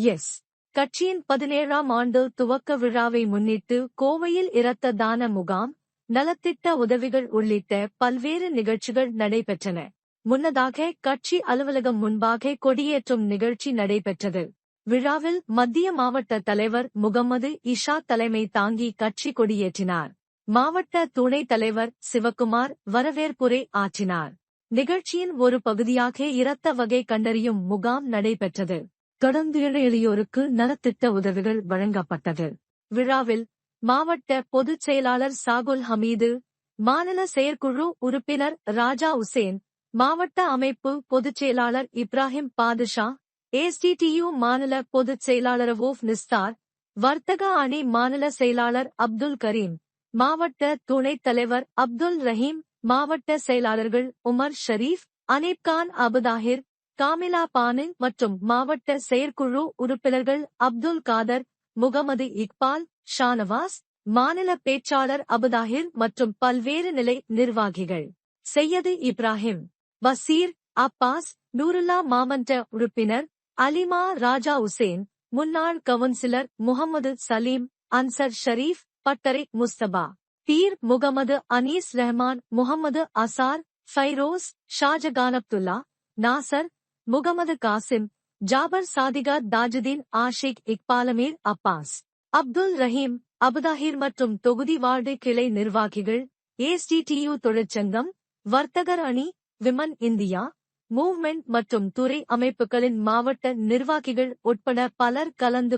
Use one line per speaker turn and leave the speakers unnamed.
S கட்சியின் பதினேழாம் ஆண்டு துவக்க விழாவை முன்னிட்டு கோவையில் இரத்த தான முகாம் நலத்திட்ட உதவிகள் உள்ளிட்ட பல்வேறு நிகழ்ச்சிகள் நடைபெற்றன. முன்னதாக கட்சி அலுவலகம் முன்பாக கொடியேற்றும் நிகழ்ச்சி நடைபெற்றது. விழாவில் மத்திய மாவட்ட தலைவர் முகமது இஷா தலைமை தாங்கி கட்சி கொடியேற்றினார். மாவட்ட துணைத் தலைவர் சிவக்குமார் வரவேற்புரை ஆற்றினார். நிகழ்ச்சியின் ஒரு பகுதியாக இரத்த வகை கண்டறியும் முகாம் நடைபெற்றது. தொடர்ந்து ஏழை எளியோருக்கு நலத்திட்ட உதவிகள் வழங்கப்பட்டது. விழாவில் மாவட்ட பொதுச் செயலாளர் சாகுல் ஹமீது மாநில செயற்குழு உறுப்பினர் ராஜா உசேன் மாவட்ட அமைப்பு பொதுச் செயலாளர் இப்ராஹிம் பாதுஷா ஏஸ்டிடியு மாநில பொதுச் செயலாளர் ஓஃப் நிஸ்தார் வர்த்தக அணி மாநில செயலாளர் அப்துல் கரீம் மாவட்ட துணைத் தலைவர் அப்துல் ரஹீம் மாவட்ட செயலாளர்கள் உமர் ஷரீப் அனீப் கான் அபுதாஹிர் காமிலா பானு மற்றும் மாவட்ட செயற்குழு உறுப்பினர்கள் அப்துல் காதர் முகமது இக்பால் ஷானவாஸ் மாநில பேச்சாளர் அபுதாஹிர் மற்றும் பல்வேறு நிலை நிர்வாகிகள். செய்யது இப்ராஹிம் பசீர் அப்பாஸ் நூருல்லா மாமன்ற உறுப்பினர் அலிமா ராஜா உசேன் முன்னாள் கவுன்சிலர் முகமது சலீம் அன்சர் ஷரீப் பட்டரை முஸ்தபா பீர் முகமது அனீஸ் ரஹ்மான் முகமது அசார் ஃபைரோஸ் ஷாஜகான் அப்துல்லா நாசர் முகமது காசிம் ஜாபர் சாதிகா தாஜுதீன் ஆஷிக் இக்பாலமீர் அப்பாஸ் அப்துல் ரஹீம் அபுதாஹிர் மற்றும் தொகுதி வார்டு கிளை நிர்வாகிகள் ஏஸ்டிடியு தொழிற்சங்கம் வர்த்தகர் அணி விமன் இந்தியா மூவ்மெண்ட் மற்றும் துறை அமைப்புகளின் மாவட்ட நிர்வாகிகள் உட்பட பலர் கலந்து